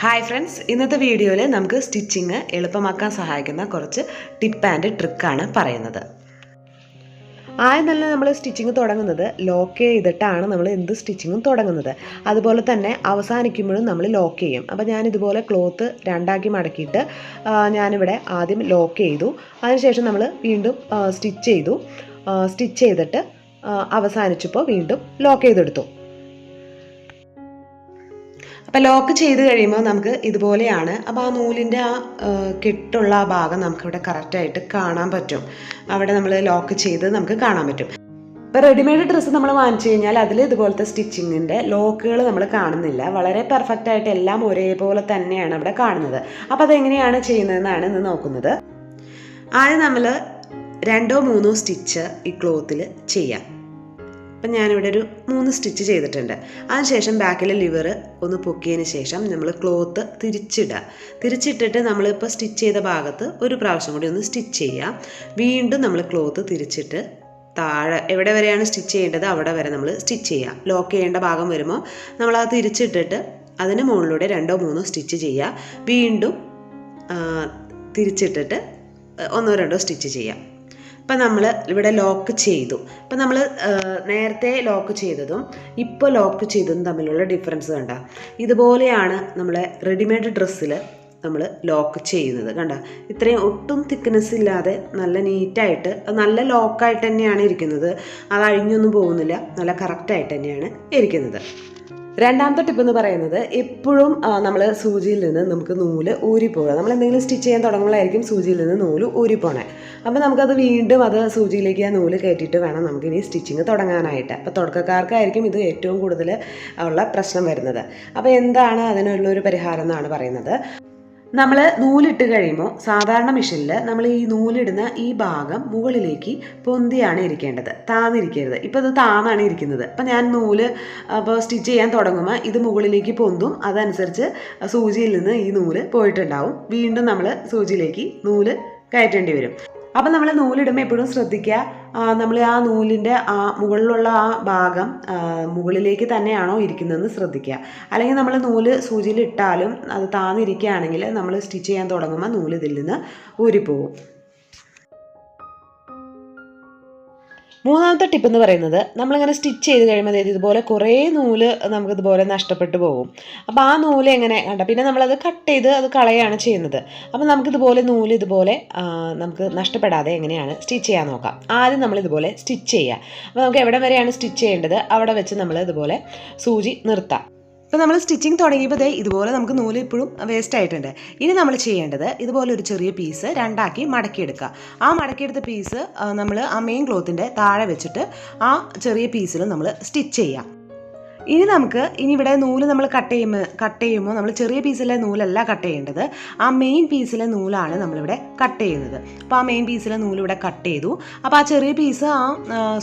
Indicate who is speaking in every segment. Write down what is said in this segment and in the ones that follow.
Speaker 1: Hi friends ഇന്നത്തെ വീഡിയോയിൽ നമുക്ക് സ്റ്റിച്ചിങ് എളുപ്പമാക്കാൻ സഹായിക്കുന്ന കുറച്ച് ടിപ്പ് ആൻഡ് ട്രിക്കാണ് പറയുന്നത്. ആദ്യം തന്നെ നമ്മൾ സ്റ്റിച്ചിങ് തുടങ്ങുന്നത്? ലോക്ക് ചെയ്തിട്ടാണ് നമ്മൾ എന്ത് സ്റ്റിച്ചിങ്ങും തുടങ്ങുന്നത്. അതുപോലെ തന്നെ അവസാനിക്കുമ്പോഴും നമ്മൾ ലോക്ക് ചെയ്യും. അപ്പോൾ ഞാൻ ഇതുപോലെ ക്ലോത്ത് രണ്ടാക്കി മടക്കിയിട്ട് ഞാനിവിടെ ആദ്യം ലോക്ക് ചെയ്തു. അതിനുശേഷം നമ്മൾ വീണ്ടും സ്റ്റിച്ച് ചെയ്തു. സ്റ്റിച്ച് ചെയ്തിട്ട് അവസാനിച്ചപ്പോൾ വീണ്ടും ലോക്ക് ചെയ്തെടുത്തു. അപ്പം ലോക്ക് ചെയ്ത് കഴിയുമ്പോൾ നമുക്ക് ഇതുപോലെയാണ്. അപ്പോൾ ആ നൂലിന്റെ ആ, കെട്ടുള്ള ആ ഭാഗം നമുക്കിവിടെ കറക്റ്റായിട്ട് കാണാൻ പറ്റും. അവിടെ നമ്മൾ ലോക്ക് ചെയ്ത് നമുക്ക് കാണാൻ പറ്റും. ഇപ്പോൾ റെഡിമെയ്ഡ് ഡ്രസ്സ് നമ്മൾ വാങ്ങിച്ചു കഴിഞ്ഞാൽ അതിൽ ഇതുപോലത്തെ സ്റ്റിച്ചിങ്ങിന്റെ ലോക്കുകൾ നമ്മൾ കാണുന്നില്ല. വളരെ പെർഫെക്റ്റ് ആയിട്ട് എല്ലാം ഒരേപോലെ തന്നെയാണ് അവിടെ കാണുന്നത്. അപ്പോൾ അതെങ്ങനെയാണ് ചെയ്യുന്നതെന്നാണ് ഇന്ന് നോക്കുന്നത്. ആദ്യം നമ്മൾ രണ്ടോ മൂന്നോ സ്റ്റിച്ച് ഈ ക്ലോത്തിൽ ചെയ്യാം. അപ്പം ഞാനിവിടെ ഒരു മൂന്ന് സ്റ്റിച്ച് ചെയ്തിട്ടുണ്ട്. അതിനുശേഷം ബാക്കിലെ ലിവർ ഒന്ന് പൊക്കിയതിന് ശേഷം നമ്മൾ ക്ലോത്ത് തിരിച്ചിടുക. തിരിച്ചിട്ടിട്ട് നമ്മളിപ്പോൾ സ്റ്റിച്ച് ചെയ്ത ഭാഗത്ത് ഒരു പ്രാവശ്യം കൂടി ഒന്ന് സ്റ്റിച്ച് ചെയ്യുക വീണ്ടും നമ്മൾ ക്ലോത്ത് തിരിച്ചിട്ട് താഴെ എവിടെ വരെയാണ് സ്റ്റിച്ച് ചെയ്യേണ്ടത് അവിടെ വരെ നമ്മൾ സ്റ്റിച്ച് ചെയ്യുക ലോക്ക് ചെയ്യേണ്ട ഭാഗം വരുമ്പോൾ നമ്മൾ അത് തിരിച്ചിട്ടിട്ട് അതിന് മുകളിലൂടെ രണ്ടോ മൂന്നോ സ്റ്റിച്ച് ചെയ്യുക. വീണ്ടും തിരിച്ചിട്ടിട്ട് ഒന്നോ രണ്ടോ സ്റ്റിച്ച് ചെയ്യാം. ഇപ്പം നമ്മൾ ഇവിടെ ലോക്ക് ചെയ്തു. ഇപ്പം നമ്മൾ നേരത്തെ ലോക്ക് ചെയ്തതും ഇപ്പോൾ ലോക്ക് ചെയ്തതും തമ്മിലുള്ള ഡിഫറൻസ് കണ്ട. ഇതുപോലെയാണ് നമ്മളെ റെഡിമെയ്ഡ് ഡ്രസ്സിൽ നമ്മൾ ലോക്ക് ചെയ്യുന്നത് കണ്ട. ഇത്രയും ഒട്ടും തിക്നെസ് ഇല്ലാതെ നല്ല നീറ്റായിട്ട് നല്ല ലോക്കായിട്ട് തന്നെയാണ് ഇരിക്കുന്നത്. അത് അഴിഞ്ഞൊന്നും പോകുന്നില്ല. നല്ല കറക്റ്റായിട്ട് തന്നെയാണ് ഇരിക്കുന്നത്. രണ്ടാമത്തെ ടിപ്പ് എന്ന് പറയുന്നത് എപ്പോഴും നമ്മൾ സൂചിയിൽ നിന്ന് നമുക്ക് നൂൽ ഊരിപ്പോകുക. നമ്മൾ എന്തെങ്കിലും സ്റ്റിച്ച് ചെയ്യാൻ തുടങ്ങുമ്പോഴായിരിക്കും സൂചിയിൽ നിന്ന് നൂൽ ഊരിപ്പോണേ. അപ്പോൾ നമുക്കത് വീണ്ടും അത് സൂചിയിലേക്ക് ആ നൂൽ കയറ്റിയിട്ട് വേണം നമുക്ക് ഇനി സ്റ്റിച്ചിങ് തുടങ്ങാനായിട്ട്. അപ്പോൾ തുടക്കക്കാർക്കായിരിക്കും ഇത് ഏറ്റവും കൂടുതൽ ഉള്ള പ്രശ്നം വരുന്നത്. അപ്പോൾ എന്താണ് അതിനുള്ളൊരു പരിഹാരം എന്നാണ് പറയുന്നത്? നമ്മൾ നൂലിട്ട് കഴിയുമ്പോൾ സാധാരണ മെഷീനിൽ നമ്മൾ ഈ നൂലിടുന്ന ഈ ഭാഗം മുകളിലേക്ക് പൊന്തിയാണ് ഇരിക്കേണ്ടത്. താന്നിരിക്കരുത്. ഇപ്പോൾ ഇത് താന്നാണ് ഇരിക്കുന്നത്. അപ്പോൾ ഞാൻ നൂൽ അപ്പോൾ സ്റ്റിച്ച് ചെയ്യാൻ തുടങ്ങുമ്പോൾ ഇത് മുകളിലേക്ക് പൊന്തും. അതനുസരിച്ച് സൂചിയിൽ നിന്ന് ഈ നൂൽ പോയിട്ടുണ്ടാവും. വീണ്ടും നമ്മൾ സൂചിയിലേക്ക് നൂൽ കയറ്റേണ്ടി വരും. അപ്പം നമ്മൾ നൂലിടുമ്പോൾ എപ്പോഴും ശ്രദ്ധിക്കുക. നമ്മൾ ആ നൂലിന്റെ ആ മുകളിലുള്ള ആ ഭാഗം മുകളിലേക്ക് തന്നെയാണോ ഇരിക്കുന്നതെന്ന് ശ്രദ്ധിക്കുക. അല്ലെങ്കിൽ നമ്മൾ നൂൽ സൂചിയിൽ ഇട്ടാലും അത് താന്നിരിക്കുകയാണെങ്കിൽ നമ്മൾ സ്റ്റിച്ച് ചെയ്യാൻ തുടങ്ങുമ്പോൾ നൂൽ ഇതിൽ നിന്ന് ഊരിപ്പോവും മൂന്നാമത്തെ ടിപ്പ് എന്ന് പറയുന്നത് നമ്മളിങ്ങനെ സ്റ്റിച്ച് ചെയ്ത് കഴിയുമ്പോൾ ഇതുപോലെ കുറേ നൂൽ നമുക്കിതുപോലെ നഷ്ടപ്പെട്ടു പോകും. അപ്പോൾ ആ നൂൽ എങ്ങനെ കണ്ട പിന്നെ നമ്മളത് കട്ട് ചെയ്ത് അത് കളയാണ് ചെയ്യുന്നത്. അപ്പോൾ നമുക്കിതുപോലെ നൂൽ ഇതുപോലെ നമുക്ക് നഷ്ടപ്പെടാതെ എങ്ങനെയാണ് സ്റ്റിച്ച് ചെയ്യാൻ നോക്കാം. ആദ്യം നമ്മളിതുപോലെ സ്റ്റിച്ച് ചെയ്യുക അപ്പോൾ നമുക്ക് എവിടെ വരെയാണ് സ്റ്റിച്ച് ചെയ്യേണ്ടത്? അവിടെ വെച്ച് നമ്മൾ ഇതുപോലെ സൂചി നിർത്താം. ഇപ്പോൾ നമ്മൾ സ്റ്റിച്ചിങ് തുടങ്ങിയപ്പോൾ ദേ ഇതുപോലെ നമുക്ക് നൂൽ ഇപ്പോഴും വേസ്റ്റ് ആയിട്ടുണ്ട്. ഇനി നമ്മൾ ചെയ്യേണ്ടത് ഇതുപോലെ ഒരു ചെറിയ പീസ് രണ്ടാക്കി മടക്കിയെടുക്കുക. ആ മടക്കിയെടുത്ത പീസ് നമ്മൾ ആ മെയിൻ ക്ലോത്തിന്റെ താഴെ വെച്ചിട്ട് ആ ചെറിയ പീസിൽ നമ്മൾ സ്റ്റിച്ച് ചെയ്യാം. ഇനി നമുക്ക് ഇനി ഇവിടെ നൂൽ നമ്മൾ കട്ട് ചെയ്യുമ്പോൾ കട്ട് ചെയ്യുമ്പോൾ നമ്മൾ ചെറിയ പീസിലെ നൂലല്ല കട്ട് ചെയ്യേണ്ടത്. ആ മെയിൻ പീസിലെ നൂലാണ് നമ്മളിവിടെ കട്ട് ചെയ്യുന്നത്. അപ്പോൾ ആ മെയിൻ പീസിലെ നൂൽ ഇവിടെ കട്ട് ചെയ്തു. അപ്പോൾ ആ ചെറിയ പീസ് ആ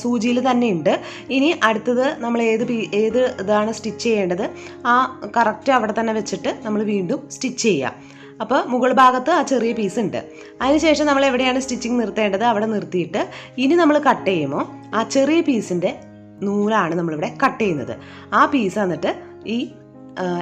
Speaker 1: സൂചിയിൽ തന്നെ ഉണ്ട്. ഇനി അടുത്തത് നമ്മൾ ഏത് പീ ഏത് ഇതാണ് സ്റ്റിച്ച് ചെയ്യേണ്ടത്? ആ കറക്റ്റ് അവിടെ തന്നെ വെച്ചിട്ട് നമ്മൾ വീണ്ടും സ്റ്റിച്ച് ചെയ്യുക അപ്പോൾ മുകൾ ഭാഗത്ത് ആ ചെറിയ പീസ് ഉണ്ട്. അതിനുശേഷം നമ്മൾ എവിടെയാണ് സ്റ്റിച്ചിങ് നിർത്തേണ്ടത്? അവിടെ നിർത്തിയിട്ട് ഇനി നമ്മൾ കട്ട് ചെയ്യുമ്പോൾ ആ ചെറിയ പീസിന്റെ നൂലാണ് നമ്മളിവിടെ കട്ട് ചെയ്യുന്നത്. ആ പീസ് എന്നിട്ട് ഈ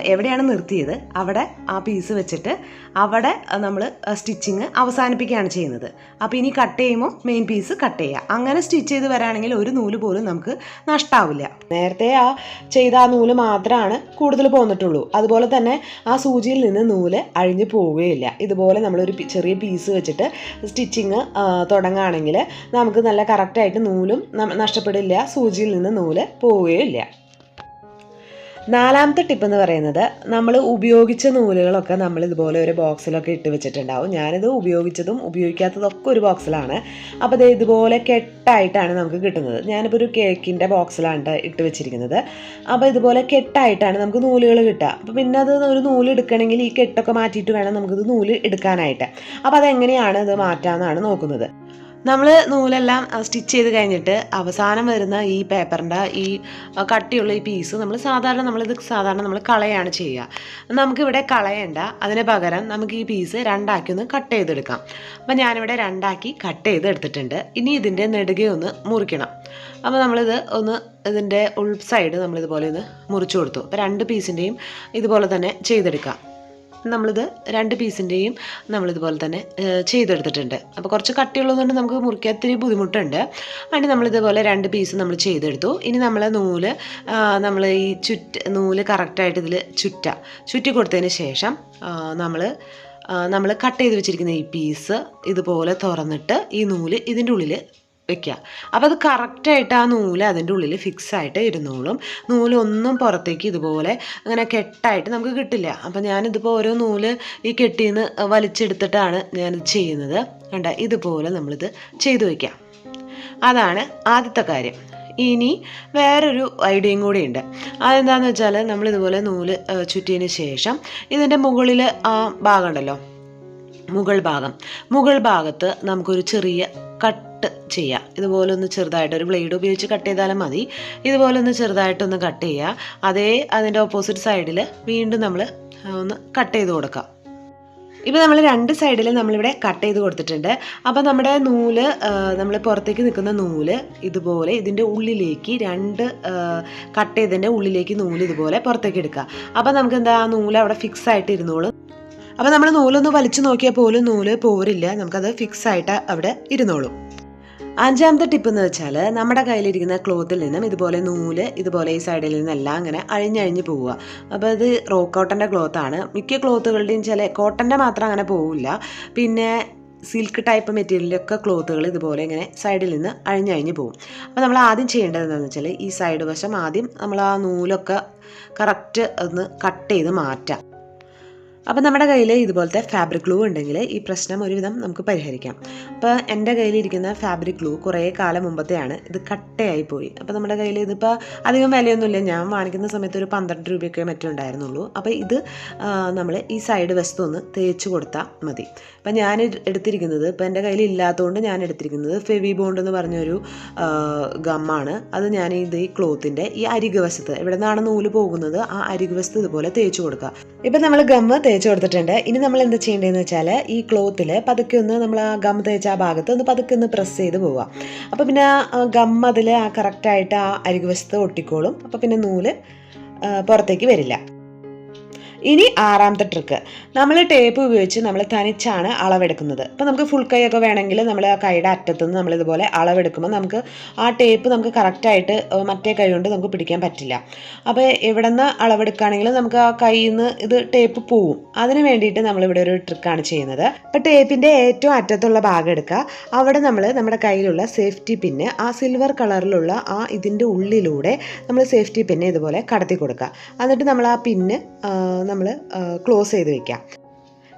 Speaker 1: എവിടെയാണ് നിർത്തിയത്? അവിടെ ആ പീസ് വെച്ചിട്ട് അവിടെ നമ്മൾ സ്റ്റിച്ചിങ് അവസാനിപ്പിക്കുകയാണ് ചെയ്യുന്നത്. അപ്പോൾ ഇനി കട്ട് ചെയ്യുമ്പോൾ മെയിൻ പീസ് കട്ട് ചെയ്യുക. അങ്ങനെ സ്റ്റിച്ച് ചെയ്ത് വരാണെങ്കിൽ ഒരു നൂൽ പോലും നമുക്ക് നഷ്ടാവില്ല. നേരത്തെ ആ ചെയ്ത ആ നൂൽ മാത്രമാണ് കൂടുതൽ പോന്നിട്ടുള്ളൂ. അതുപോലെ തന്നെ ആ സൂചിയിൽ നിന്ന് നൂൽ അഴിഞ്ഞു പോവുകയില്ല. ഇതുപോലെ നമ്മളൊരു ചെറിയ പീസ് വെച്ചിട്ട് സ്റ്റിച്ചിങ് തുടങ്ങുകയാണെങ്കിൽ നമുക്ക് നല്ല കറക്റ്റായിട്ട് നൂലും നഷ്ടപ്പെടില്ല. സൂചിയിൽ നിന്ന് നൂൽ പോവുകയില്ല. നാലാമത്തെ ടിപ്പ് എന്ന് പറയുന്നത് നമ്മൾ ഉപയോഗിച്ച നൂലുകളൊക്കെ നമ്മൾ ഇതുപോലെ ഒരു ബോക്സിലൊക്കെ ഇട്ട് വെച്ചിട്ടുണ്ടാവും. ഞാനിത് ഉപയോഗിച്ചതും ഉപയോഗിക്കാത്തതൊക്കെ ഒരു ബോക്സിലാണ്. അപ്പോൾ ഇത് ഇതുപോലെ കെട്ടായിട്ടാണ് നമുക്ക് കിട്ടുന്നത്. ഞാനിപ്പോൾ ഒരു കേക്കിന്റെ ബോക്സിലാണ് ഇട്ട് വെച്ചിരിക്കുന്നത്. അപ്പോൾ ഇതുപോലെ കെട്ടായിട്ടാണ് നമുക്ക് നൂലുകൾ കിട്ടുക. അപ്പോൾ പിന്നെ അത് ഒരു നൂൽ എടുക്കണമെങ്കിൽ ഈ കെട്ടൊക്കെ മാറ്റിയിട്ട് വേണം നമുക്കിത് നൂൽ എടുക്കാനായിട്ട്. അപ്പോൾ അതെങ്ങനെയാണ് ഇത് മാറ്റാമെന്നാണ് നോക്കുന്നത്. നമ്മൾ നൂലെല്ലാം സ്റ്റിച്ച് ചെയ്ത് കഴിഞ്ഞിട്ട് അവസാനം വരുന്ന ഈ പേപ്പറിന്റെ ഈ കട്ടിയുള്ള ഈ പീസ് നമ്മൾ സാധാരണ നമ്മളിത് സാധാരണ നമ്മൾ കളയാണ് ചെയ്യുക. നമുക്കിവിടെ കളയണ്ട അതിന് പകരം നമുക്ക് ഈ പീസ് രണ്ടാക്കി ഒന്ന് കട്ട് ചെയ്തെടുക്കാം. അപ്പം ഞാനിവിടെ രണ്ടാക്കി കട്ട് ചെയ്തെടുത്തിട്ടുണ്ട്. ഇനി ഇതിന്റെ നെടുകെ ഒന്ന് മുറിക്കണം. അപ്പോൾ നമ്മളിത് ഒന്ന് ഇതിന്റെ ഉൾ സൈഡ് നമ്മളിതുപോലെ ഒന്ന് മുറിച്ചു കൊടുത്തു. അപ്പോൾ രണ്ട് പീസിന്റെയും ഇതുപോലെ തന്നെ ചെയ്തെടുക്കാം. നമ്മളിത് രണ്ട് പീസിന്റെയും നമ്മളിതുപോലെ തന്നെ ചെയ്തെടുത്തിട്ടുണ്ട്. അപ്പോൾ കുറച്ച് കട്ടിയുള്ളതുകൊണ്ട് നമുക്ക് മുറിക്കാൻ ഇത്തിരി ബുദ്ധിമുട്ടുണ്ട്. അതിന് നമ്മളിതുപോലെ രണ്ട് പീസ് നമ്മൾ ചെയ്തെടുത്തു. ഇനി നമ്മൾ നൂൽ നമ്മൾ ഈ ചുറ്റ് നൂൽ കറക്റ്റായിട്ട് ഇതിൽ ചുറ്റ ചുറ്റി കൊടുത്തതിന് ശേഷം നമ്മൾ നമ്മൾ കട്ട് ചെയ്ത് വെച്ചിരിക്കുന്ന ഈ പീസ് ഇതുപോലെ തുറന്നിട്ട് ഈ നൂൽ ഇതിന്റെ ഉള്ളിൽ വെക്കുക. അപ്പോൾ അത് കറക്റ്റായിട്ട് ആ നൂൽ അതിന്റെ ഉള്ളിൽ ഫിക്സ് ആയിട്ട് ഇരുന്നോളും. നൂലൊന്നും പുറത്തേക്ക് ഇതുപോലെ അങ്ങനെ കെട്ടായിട്ട് നമുക്ക് കിട്ടില്ല. അപ്പോൾ ഞാനിതിപ്പോൾ ഓരോ നൂൽ ഈ കെട്ടിയിൽ നിന്ന് വലിച്ചെടുത്തിട്ടാണ് ഞാൻ ചെയ്യുന്നത്. കണ്ട ഇതുപോലെ നമ്മളിത് ചെയ്തു വയ്ക്കാം അതാണ് ആദ്യത്തെ കാര്യം. ഇനി വേറൊരു ഐഡിയയും കൂടി ഉണ്ട്. അതെന്താണെന്ന് വെച്ചാൽ നമ്മളിതുപോലെ നൂൽ ചുറ്റിയതിന് ശേഷം ഇതിന്റെ മുകളിൽ ആ ഭാഗം ഉണ്ടല്ലോ മുകൾ ഭാഗം. മുകൾ ഭാഗത്ത് നമുക്കൊരു ചെറിയ കട്ട് ചെയ്യാം. ഇതുപോലെ ഒന്ന് ചെറുതായിട്ട് ഒരു ബ്ലേഡ് ഉപയോഗിച്ച് കട്ട് ചെയ്താലും മതി. ഇതുപോലെ ഒന്ന് ചെറുതായിട്ടൊന്ന് കട്ട് ചെയ്യുക അതേ അതിന്റെ ഓപ്പോസിറ്റ് സൈഡിൽ വീണ്ടും നമ്മൾ ഒന്ന് കട്ട് ചെയ്ത് കൊടുക്കാം. ഇപ്പോൾ നമ്മൾ രണ്ട് സൈഡിലും നമ്മളിവിടെ കട്ട് ചെയ്ത് കൊടുത്തിട്ടുണ്ട്. അപ്പോൾ നമ്മുടെ നൂൽ നമ്മൾ പുറത്തേക്ക് നിൽക്കുന്ന നൂൽ ഇതുപോലെ ഇതിന്റെ ഉള്ളിലേക്ക് രണ്ട് കട്ട് ചെയ്തതിന്റെ ഉള്ളിലേക്ക് നൂൽ ഇതുപോലെ പുറത്തേക്ക് എടുക്കുക. അപ്പോൾ നമുക്ക് എന്താ ആ നൂൽ അവിടെ ഫിക്സ് ആയിട്ട് ഇരുന്നോളും. അപ്പോൾ നമ്മൾ നൂലൊന്ന് വലിച്ചു നോക്കിയാൽ പോലും നൂൽ പോരില്ല. നമുക്കത് ഫിക്സ് ആയിട്ട് അവിടെ ഇരുന്നോളും. അഞ്ചാമത്തെ ടിപ്പ് എന്ന് വെച്ചാൽ നമ്മുടെ കയ്യിലിരിക്കുന്ന ക്ലോത്തിൽ നിന്നും ഇതുപോലെ നൂൽ ഇതുപോലെ ഈ സൈഡിൽ നിന്നെല്ലാം അങ്ങനെ അഴിഞ്ഞഴിഞ്ഞ് പോവുക. അപ്പോൾ ഇത് റോ കോട്ടന്റെ ക്ലോത്താണ് മിക്ക ക്ലോത്തുകളുടെയും ചില കോട്ടന്റെ മാത്രം അങ്ങനെ പോവില്ല. പിന്നെ സിൽക്ക് ടൈപ്പ് മെറ്റീരിയലൊക്കെ ക്ലോത്തുകൾ ഇതുപോലെ ഇങ്ങനെ സൈഡിൽ നിന്ന് അഴിഞ്ഞഴിഞ്ഞ് പോകും അപ്പോൾ നമ്മൾ ആദ്യം ചെയ്യേണ്ടത് എന്താണെന്ന് വെച്ചാൽ ഈ സൈഡ് വശം ആദ്യം നമ്മൾ ആ നൂലൊക്കെ കറക്റ്റ് ഒന്ന് കട്ട് ചെയ്ത് മാറ്റാം. അപ്പോൾ നമ്മുടെ കയ്യിൽ ഇതുപോലത്തെ ഫാബ്രിക് ഗ്ലൂ ഉണ്ടെങ്കിൽ ഈ പ്രശ്നം ഒരുവിധം നമുക്ക് പരിഹരിക്കാം. അപ്പോൾ എന്റെ കയ്യിലിരിക്കുന്ന ഫാബ്രിക് ഗ്ലൂ കുറേ കാലം മുമ്പത്തെയാണ്. ഇത് കട്ടയായി പോയി. അപ്പോൾ നമ്മുടെ കയ്യിൽ ഇതിപ്പോൾ അധികം വിലയൊന്നുമില്ല. ഞാൻ വാങ്ങിക്കുന്ന സമയത്ത് ഒരു പന്ത്രണ്ട് രൂപയൊക്കെ മറ്റും ഉണ്ടായിരുന്നുള്ളൂ. അപ്പോൾ ഇത് നമ്മൾ ഈ സൈഡ് വശത്തു ഒന്ന് തേച്ച് കൊടുത്താൽ മതി. അപ്പോൾ ഞാൻ എടുത്തിരിക്കുന്നത് ഇപ്പോൾ എന്റെ കയ്യിൽ ഇല്ലാത്തതുകൊണ്ട് ഞാൻ എടുത്തിരിക്കുന്നത് ഫെവി ബോണ്ട് എന്ന് പറഞ്ഞൊരു ഗമ്മാണ് അത് ഞാൻ ഇത് ഈ ക്ലോത്തിന്റെ ഈ അരിക് വശത്ത് എവിടെ നിന്നാണ് നൂൽ പോകുന്നത് ആ അരിക് വശത്ത് ഇതുപോലെ തേച്ച് കൊടുക്കുക. ഇപ്പം നമ്മൾ ഗമ്മ് തേച്ച് കൊടുത്തിട്ടുണ്ട്. ഇനി നമ്മൾ എന്താ ചെയ്യേണ്ടതെന്ന് വെച്ചാൽ ഈ ക്ലോത്തിൽ പതുക്കെ ഒന്ന് നമ്മൾ ആ ഗം തേച്ച ആ ഭാഗത്ത് ഒന്ന് പതുക്കെ ഒന്ന് പ്രസ് ചെയ്ത് പോവുക. അപ്പോൾ പിന്നെ ആ ഗം അതിൽ ആ കറക്റ്റായിട്ട് ആ അരികുവശത്ത് ഒട്ടിക്കോളും. അപ്പോൾ പിന്നെ നൂൽ പുറത്തേക്ക് വരില്ല. ഇനി ആറാമത്തെ ട്രിക്ക് നമ്മൾ ടേപ്പ് ഉപയോഗിച്ച് നമ്മൾ തനിച്ചാണ് അളവെടുക്കുന്നത്. അപ്പോൾ നമുക്ക് ഫുൾ കൈയൊക്കെ വേണമെങ്കിൽ നമ്മൾ ആ കൈയുടെ അറ്റത്തുനിന്ന് നിന്ന് നമ്മളിതുപോലെ അളവെടുക്കുമ്പോൾ നമുക്ക് ആ ടേപ്പ് നമുക്ക് കറക്റ്റായിട്ട് മറ്റേ കൈ കൊണ്ട് നമുക്ക് പിടിക്കാൻ പറ്റില്ല. അപ്പോൾ എവിടെ നിന്ന് അളവെടുക്കുകയാണെങ്കിൽ നമുക്ക് ആ കയ്യിൽ നിന്ന് ഇത് ടേപ്പ് പോവും. അതിന് വേണ്ടിയിട്ട് നമ്മളിവിടെ ഒരു ട്രിക്കാണ് ചെയ്യുന്നത്. അപ്പോൾ ടേപ്പിന്റെ ഏറ്റവും അറ്റത്തുള്ള ഭാഗം എടുക്കുക. അവിടെ നമ്മൾ നമ്മുടെ കയ്യിലുള്ള സേഫ്റ്റി പിന്ന് ആ സിൽവർ കളറിലുള്ള ആ ഇതിന്റെ ഉള്ളിലൂടെ നമ്മൾ സേഫ്റ്റി പിന്ന് ഇതുപോലെ കടത്തി കൊടുക്കുക. എന്നിട്ട് നമ്മൾ ആ പിന്ന് നമ്മൾ ക്ലോസ് ചെയ്ത് വെക്കാം.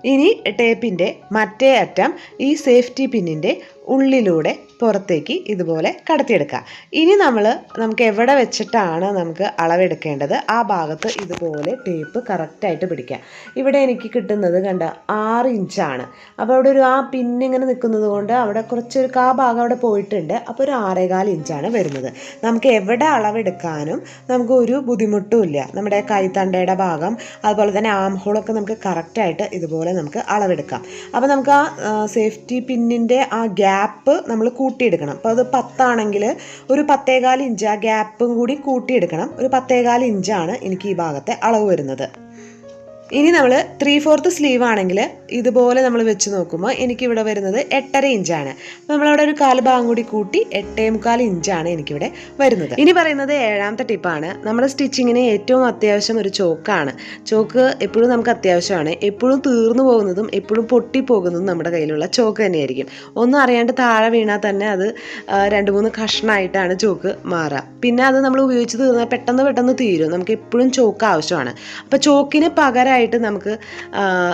Speaker 1: ഇനി ടേപ്പിന്റെ മറ്റേ അറ്റം ഈ സേഫ്റ്റി പിന്നിന്റെ ഉള്ളിലൂടെ പുറത്തേക്ക് ഇതുപോലെ കടത്തിയെടുക്കുക. ഇനി നമ്മൾ നമുക്ക് എവിടെ വെച്ചിട്ടാണ് നമുക്ക് അളവെടുക്കേണ്ടത്? ആ ഭാഗത്ത് ഇതുപോലെ ടേപ്പ് കറക്റ്റായിട്ട് പിടിക്കുക. ഇവിടെ എനിക്ക് കിട്ടുന്നത് കണ്ട ആറ് ഇഞ്ചാണ് അപ്പോൾ അവിടെ ഒരു ആ പിന്നിങ്ങനെ നിൽക്കുന്നത് കൊണ്ട് അവിടെ കുറച്ചൊരു ആ ഭാഗം അവിടെ പോയിട്ടുണ്ട്. അപ്പോൾ ഒരു ആറേകാൽ ഇഞ്ചാണ് വരുന്നത്. നമുക്ക് എവിടെ അളവെടുക്കാനും നമുക്ക് ഒരു ബുദ്ധിമുട്ടും ഇല്ല. നമ്മുടെ കൈത്തണ്ടയുടെ ഭാഗം അതുപോലെ തന്നെ ആം ഹോളൊക്കെ നമുക്ക് കറക്റ്റായിട്ട് ഇതുപോലെ നമുക്ക് അളവെടുക്കാം. അപ്പോൾ നമുക്ക് ആ സേഫ്റ്റി പിന്നിന്റെ ആ നമ്മൾ കൂട്ടിയെടുക്കണം. അപ്പോൾ അത് പത്താണെങ്കിൽ ഒരു പത്തേകാൽ ഇഞ്ച് ആ ഗ്യാപ്പും കൂടി കൂട്ടിയെടുക്കണം. ഒരു പത്തേകാൽ ഇഞ്ചാണ് എനിക്ക് ഈ ഭാഗത്തെ അളവ് വരുന്നത്. ഇനി നമ്മൾ ത്രീ ഫോർത്ത് സ്ലീവ് ആണെങ്കിൽ ഇതുപോലെ നമ്മൾ വെച്ച് നോക്കുമ്പോൾ എനിക്കിവിടെ വരുന്നത് എട്ടര ഇഞ്ചാണ്. അപ്പോൾ നമ്മളവിടെ ഒരു കാൽ ഭാഗം കൂടി കൂട്ടി എട്ടേ മുക്കാൽ ഇഞ്ചാണ് എനിക്കിവിടെ വരുന്നത്. ഇനി പറയുന്നത് ഏഴാമത്തെ ടിപ്പാണ്. നമ്മുടെ സ്റ്റിച്ചിങ്ങിന് ഏറ്റവും അത്യാവശ്യം ഒരു ചോക്കാണ്. ചോക്ക് എപ്പോഴും നമുക്ക് അത്യാവശ്യമാണ്. എപ്പോഴും തീർന്നു പോകുന്നതും എപ്പോഴും പൊട്ടിപ്പോകുന്നതും നമ്മുടെ കയ്യിലുള്ള ചോക്ക് തന്നെയായിരിക്കും. ഒന്നും അറിയാണ്ട് താഴെ വീണാൽ തന്നെ അത് രണ്ട് മൂന്ന് കഷ്ണമായിട്ടാണ് ചോക്ക് മാറുക പിന്നെ അത് നമ്മൾ ഉപയോഗിച്ച് തീർന്നാൽ പെട്ടെന്ന് പെട്ടെന്ന് തീരും. നമുക്ക് എപ്പോഴും ചോക്ക് ആവശ്യമാണ്. അപ്പോൾ ചോക്കിന് പകരമായിട്ട് നമുക്ക്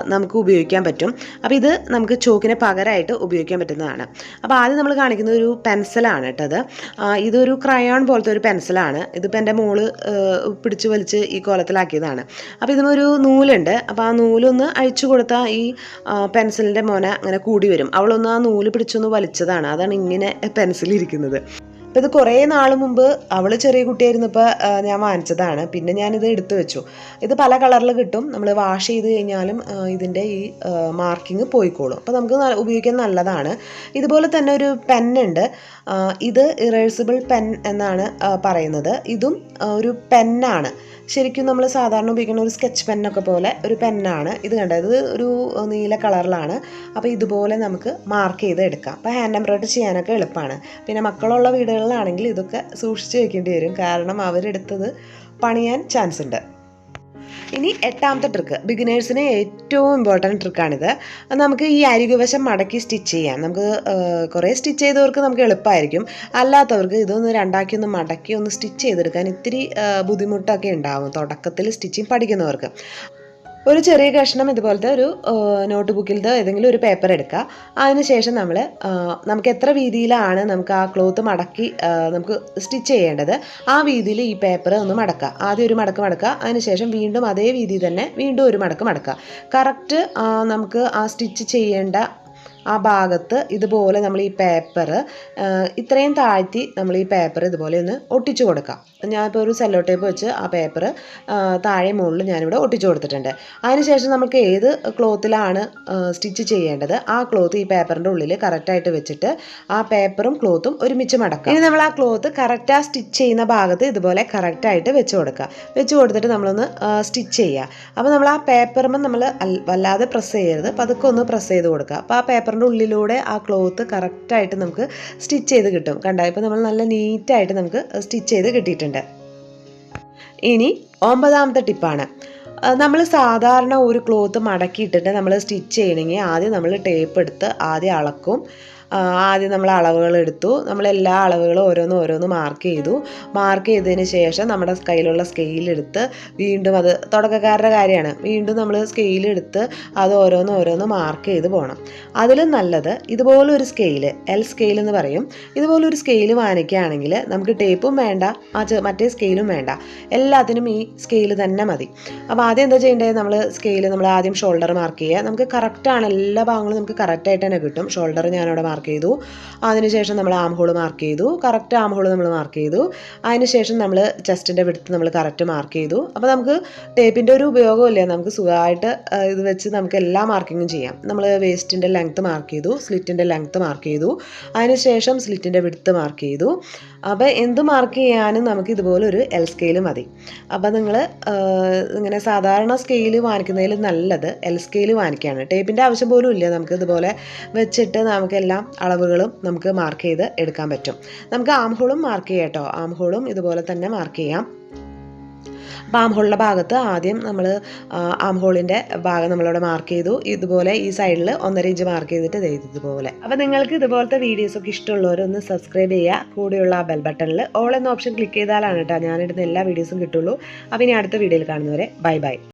Speaker 1: നമുക്ക് ഉപയോഗിക്കാൻ പറ്റും. അപ്പോൾ ഇത് നമുക്ക് ചോക്കിന് പകരമായിട്ട് ഉപയോഗിക്കാൻ പറ്റുന്നതാണ്. അപ്പോൾ ആദ്യം നമ്മൾ കാണിക്കുന്ന ഒരു പെൻസിലാണ് കേട്ടത്. ഇതൊരു ക്രയോൺ പോലത്തെ ഒരു പെൻസിലാണ്. ഇതിപ്പോൾ എന്റെ മോൾ പിടിച്ച് വലിച്ച് ഈ കോലത്തിലാക്കിയതാണ്. അപ്പോൾ ഇതിനൊരു നൂലുണ്ട്. അപ്പോൾ ആ നൂലൊന്ന് അഴിച്ചു കൊടുത്താൽ ഈ പെൻസിലിന്റെ മോന അങ്ങനെ കൂടി വരും. അവളൊന്ന് ആ നൂൽ പിടിച്ചൊന്ന് വലിച്ചതാണ്. അതാണ് ഇങ്ങനെ പെൻസിൽ ഇരിക്കുന്നത് അപ്പോൾ ഇത് കുറേ നാൾ മുമ്പ് അവൾ ചെറിയ കുട്ടിയായിരുന്നപ്പോൾ ഞാൻ വാങ്ങിച്ചതാണ്. പിന്നെ ഞാനിത് എടുത്തു വെച്ചു. ഇത് പല കളറിൽ കിട്ടും. നമ്മൾ വാഷ് ചെയ്ത് കഴിഞ്ഞാലും ഇതിന്റെ ഈ മാർക്കിങ് പോയിക്കോളും. അപ്പോൾ നമുക്ക് ഉപയോഗിക്കാൻ നല്ലതാണ്. ഇതുപോലെ തന്നെ ഒരു പെന്നുണ്ട്. ഇത് ഇറേഴ്സിബിൾ പെൻ എന്നാണ് പറയുന്നത്. ഇതും ഒരു പെന്നാണ്. ശരിക്കും നമ്മൾ സാധാരണ ഉപയോഗിക്കുന്ന ഒരു സ്കെച്ച് പെന്നൊക്കെ പോലെ ഒരു പെന്നാണ് ഇത് കണ്ടത് ഒരു നീല കളറിലാണ് അപ്പോൾ ഇതുപോലെ നമുക്ക് മാർക്ക് ചെയ്ത് എടുക്കാം. അപ്പോൾ ഹാൻഡ് എംബ്രോയിഡറി ചെയ്യാനൊക്കെ എളുപ്പമാണ് പിന്നെ മക്കളുള്ള വീടുകളിലാണെങ്കിൽ ഇതൊക്കെ സൂക്ഷിച്ച് വെക്കേണ്ടി വരും. കാരണം അവരെടുത്തത് പണിയാൻ ചാൻസ് ഉണ്ട്. ഇനി എട്ടാമത്തെ ട്രിക്ക് ബിഗിനേഴ്സിന് ഏറ്റവും ഇമ്പോർട്ടന്റ് ട്രിക്കാണിത് നമുക്ക് ഈ അരികുവശം മടക്കി സ്റ്റിച്ച് ചെയ്യാം. നമുക്ക് കുറേ സ്റ്റിച്ച് ചെയ്തവർക്ക് നമുക്ക് എളുപ്പമായിരിക്കും അല്ലാത്തവർക്ക് ഇതൊന്ന് രണ്ടാക്കി ഒന്ന് മടക്കി ഒന്ന് സ്റ്റിച്ച് ചെയ്തെടുക്കാൻ ഇത്തിരി ബുദ്ധിമുട്ടൊക്കെ ഉണ്ടാവും. തുടക്കത്തിൽ സ്റ്റിച്ചിങ് പഠിക്കുന്നവർക്ക്. ഒരു ചെറിയ കഷ്ണം ഇതുപോലത്തെ ഒരു നോട്ട് ബുക്കിലത്തെ ഏതെങ്കിലും ഒരു പേപ്പർ എടുക്കുക. അതിനുശേഷം നമ്മൾ നമുക്ക് എത്ര വീതിയിലാണ് നമുക്ക് ആ ക്ലോത്ത് മടക്കി നമുക്ക് സ്റ്റിച്ച് ചെയ്യേണ്ടത്? ആ വീതിയിൽ ഈ പേപ്പർ ഒന്ന് മടക്കുക. ആദ്യം ഒരു മടക്ക് മടക്കുക. അതിനുശേഷം വീണ്ടും അതേ വീതി തന്നെ വീണ്ടും ഒരു മടക്ക് മടക്കുക. കറക്റ്റ് നമുക്ക് ആ സ്റ്റിച്ച് ചെയ്യേണ്ട ആ ഭാഗത്ത് ഇതുപോലെ നമ്മൾ ഈ പേപ്പർ ഇത്രയും താഴ്ത്തി നമ്മൾ ഈ പേപ്പർ ഇതുപോലെ ഒന്ന് ഒട്ടിച്ചു കൊടുക്കാം ഞാനിപ്പോൾ ഒരു സെല്ലോ ടേപ്പ് വെച്ച് ആ പേപ്പർ താഴെ മുകളിൽ ഞാനിവിടെ ഒട്ടിച്ചു കൊടുത്തിട്ടുണ്ട്. അതിനുശേഷം നമുക്ക് ഏത് ക്ലോത്തിലാണ് സ്റ്റിച്ച് ചെയ്യേണ്ടത് ആ ക്ലോത്ത് ഈ പേപ്പറിന്റെ ഉള്ളിൽ കറക്റ്റായിട്ട് വെച്ചിട്ട് ആ പേപ്പറും ക്ലോത്തും ഒരുമിച്ച് മടക്കുക ഇനി നമ്മൾ ആ ക്ലോത്ത് കറക്റ്റാ സ്റ്റിച്ച് ചെയ്യുന്ന ഭാഗത്ത് ഇതുപോലെ കറക്റ്റായിട്ട് വെച്ച് കൊടുക്കുക വെച്ച് കൊടുത്തിട്ട് നമ്മളൊന്ന് സ്റ്റിച്ച് ചെയ്യുക അപ്പോൾ നമ്മൾ ആ പേപ്പറുമ്പോൾ നമ്മൾ വല്ലാതെ പ്രസ് ചെയ്യരുത്. പതുക്കെ ഒന്ന് പ്രസ് ചെയ്ത് കൊടുക്കുക അപ്പോൾ ആ പേപ്പറിന്റെ ഉള്ളിലൂടെ ആ ക്ലോത്ത് കറക്റ്റായിട്ട് നമുക്ക് സ്റ്റിച്ച് ചെയ്ത് കിട്ടും. കണ്ടോ? ഇപ്പോൾ നമ്മൾ നല്ല നീറ്റായിട്ട് നമുക്ക് സ്റ്റിച്ച് ചെയ്ത് കിട്ടിയിട്ടുണ്ട്. ഇനി ഒമ്പതാമത്തെ ടിപ്പാണ്. നമ്മൾ സാധാരണ ഒരു ക്ലോത്ത് മടക്കിയിട്ടിട്ട് നമ്മൾ സ്റ്റിച്ച് ചെയ്യണമെങ്കിൽ ആദ്യം നമ്മൾ ടേപ്പ് എടുത്ത് ആദ്യം അളക്കും. ആദ്യം നമ്മൾ അളവുകൾ എടുത്തു. നമ്മൾ എല്ലാ അളവുകളും ഓരോന്ന് ഓരോന്ന് മാർക്ക് ചെയ്തു. മാർക്ക് ചെയ്തതിന് ശേഷം നമ്മുടെ കയ്യിലുള്ള സ്കെയിലെടുത്ത് വീണ്ടും അത് തുടക്കക്കാരുടെ കാര്യമാണ്. വീണ്ടും നമ്മൾ സ്കെയിലെടുത്ത് അത് ഓരോന്ന് ഓരോന്ന് മാർക്ക് ചെയ്ത് പോകണം അതിലും നല്ലത് ഇതുപോലൊരു സ്കെയിൽ എൽ സ്കെയിൽ എന്ന് പറയും. ഇതുപോലൊരു സ്കെയിൽ വാങ്ങിക്കുകയാണെങ്കിൽ നമുക്ക് ടേപ്പും വേണ്ട ആ മറ്റേ സ്കെയിലും വേണ്ട. എല്ലാത്തിനും ഈ സ്കെയിൽ തന്നെ മതി. അപ്പോൾ ആദ്യം എന്താ ചെയ്യേണ്ടത്? നമ്മൾ സ്കെയിൽ നമ്മൾ ആദ്യം ഷോൾഡർ മാർക്ക് ചെയ്യുക. നമുക്ക് കറക്റ്റാണ് എല്ലാ ഭാഗങ്ങളും നമുക്ക് കറക്റ്റായിട്ട് തന്നെ കിട്ടും. ഷോൾഡർ ഞാനവിടെ മാർക്ക് ചെയ്തു. അതിനുശേഷം നമ്മൾ ആം ഹോൾ മാർക്ക് ചെയ്തു. കറക്റ്റ് ആം ഹോൾ നമ്മൾ മാർക്ക് ചെയ്തു. അതിനുശേഷം നമ്മൾ ചെസ്റ്റിന്റെ വിടുത്ത് നമ്മൾ കറക്റ്റ് മാർക്ക് ചെയ്തു. അപ്പോൾ നമുക്ക് ടേപ്പിന്റെ ഒരു ഉപയോഗമില്ല നമുക്ക് സുഖമായിട്ട് ഇത് വെച്ച് നമുക്ക് എല്ലാ മാർക്കിങ്ങും ചെയ്യാം. നമ്മൾ വേസ്റ്റിന്റെ ലെങ്ത്ത് മാർക്ക് ചെയ്തു. സ്ലിറ്റിന്റെ ലെങ്ത്ത് മാർക്ക് ചെയ്തു. അതിനുശേഷം സ്ലിറ്റിന്റെ വിടുത്ത് മാർക്ക് ചെയ്തു. അപ്പോൾ എന്ത് മാർക്ക് ചെയ്യാനും നമുക്ക് ഇതുപോലെ ഒരു എൽ സ്കെയിൽ മതി. അപ്പോൾ നിങ്ങൾ ഇങ്ങനെ സാധാരണ സ്കെയിൽ വാങ്ങിക്കുന്നതിൽ നല്ലത് എൽ സ്കെയിൽ വാങ്ങിക്കുകയാണ്. ടേപ്പിന്റെ ആവശ്യം പോലും ഇല്ല. നമുക്ക് ഇതുപോലെ വെച്ചിട്ട് നമുക്ക് എല്ലാ അളവുകളും നമുക്ക് മാർക്ക് ചെയ്ത് എടുക്കാൻ പറ്റും. നമുക്ക് ആം ഹോളും മാർക്ക് ചെയ്യാം കേട്ടോ ആം ഹോളും ഇതുപോലെ തന്നെ മാർക്ക് ചെയ്യാം. അപ്പോൾ ആം ഹോളിന്റെ ഭാഗത്ത് ആദ്യം നമ്മൾ ആം ഹോളിന്റെ ഭാഗം നമ്മളിവിടെ മാർക്ക് ചെയ്തു. ഇതുപോലെ ഈ സൈഡിൽ ഒന്നര ഇഞ്ച് മാർക്ക് ചെയ്തിട്ട് ദേ ഇതുപോലെ. അപ്പോൾ നിങ്ങൾക്ക് ഇതുപോലത്തെ വീഡിയോസൊക്കെ ഇഷ്ടമുള്ളവരൊന്ന് സബ്സ്ക്രൈബ് ചെയ്യുക. കൂടെയുള്ള ആ ബെൽ ബട്ടണിൽ ഓൾ എന്ന ഓപ്ഷൻ ക്ലിക്ക് ചെയ്താലാണ് കേട്ടോ ഞാനിടുന്ന എല്ലാ വീഡിയോസും കിട്ടുള്ളൂ. അപ്പോൾ ഇനി അടുത്ത വീഡിയോയിൽ കാണുന്നവരെ ബൈ ബൈ